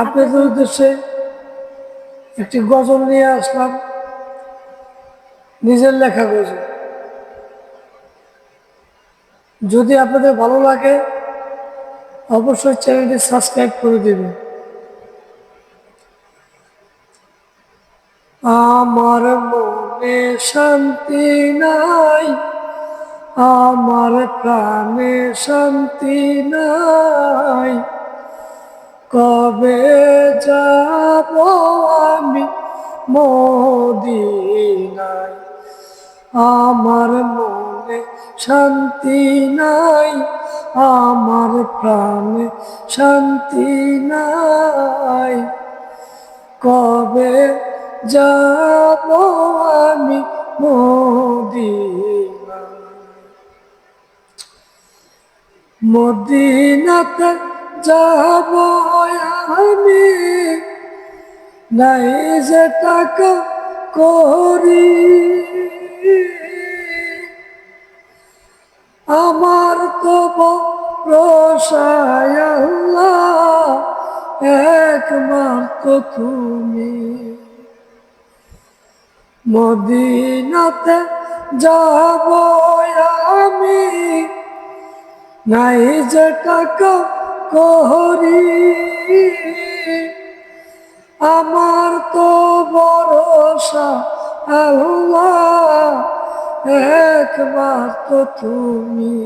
আপনাদের উদ্দেশ্যে একটি গজল নিয়ে আসলাম। নিজের লেখা গজল। যদি আপনাদের ভালো লাগে, অবশ্যই চ্যানেলটি সাবস্ক্রাইব করে দেবেন। আমার মনে শান্তি নাই, আমার প্রাণে শান্তি নাই। কবে যাব আমি মদিনায়? আমার মনে শান্তি নাই, আমার প্রাণে শান্তি নাই। কবে যাব আমি মদিনায়? মদিনাতে যাব আমি। নাই যে টাকা করি। আমার তো আল্লাহ, একমাত্র তুমি। মদিনাতে যাব আমি। নাই যে টাকা করি আমার তো ভরসা আল্লাহ একমাত্র তুমি,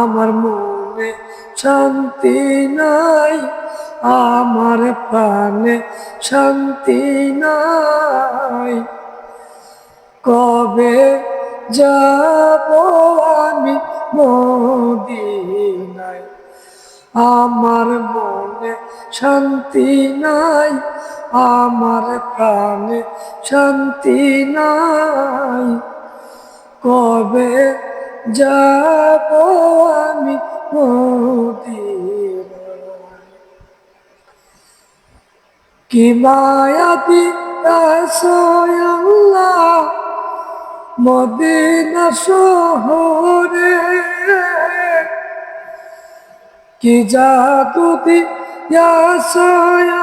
আমার মনে শান্তি নাই, আমার প্রাণে শান্তি নাই। কবে যাব আমি মদিনায়? আমার মনে শান্তি নাই, আমার প্রাণে শান্তি নাই। কবে যাব আমি মদিনায়? কি মায়াবি আল্লাহ মদিনা শহরে? কি জাদু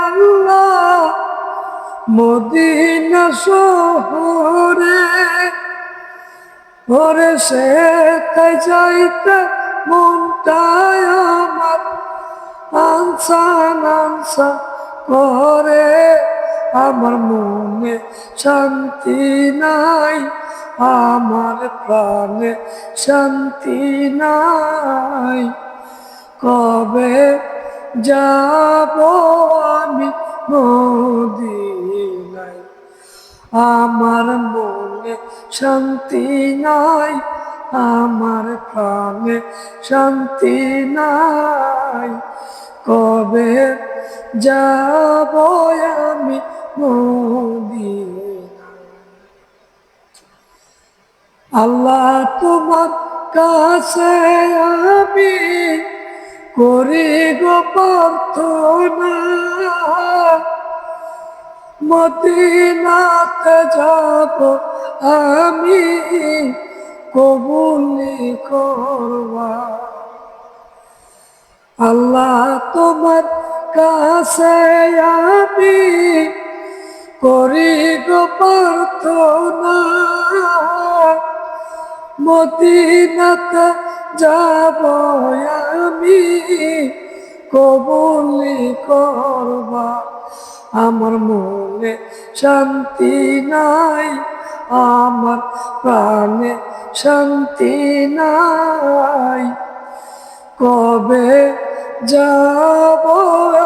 আল্লাহ মদিনা শহরে? ওরে সে তাই যাইতে মনটায় আমার। আনসান আনসা করে আমার মনে শান্তি নাই, আমার প্রাণে শান্তি নাই। কবে যাব আমি মদিনায়? আমার মনে শান্তি নাই, আমার প্রাণে শান্তি নাই। কবে যাব আমি আল্লাহ তোমার কাছে আমি করি গো প্রার্থনা। মদিনাতে যাব আমি, কবুলি করবা। আল্লাহ তোমার কাছে আমি করি গো প্রার্থনা। মদিনাতে যাব আমি, কবুলি করবা। আমার মনে শান্তি নাই, আমার প্রাণে শান্তি নাই। কবে যাব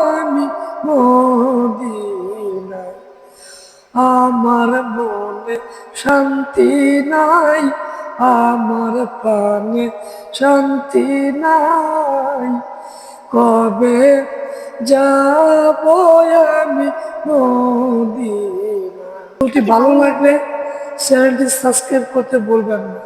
আমি মদিনায়? আমার মনে শান্তি নাই আমার প্রাণে শান্তি নাই। কবে যাব আমি নদী ভালো লাগবে চ্যানেলটি সাবস্ক্রাইব করতে বলবেন না।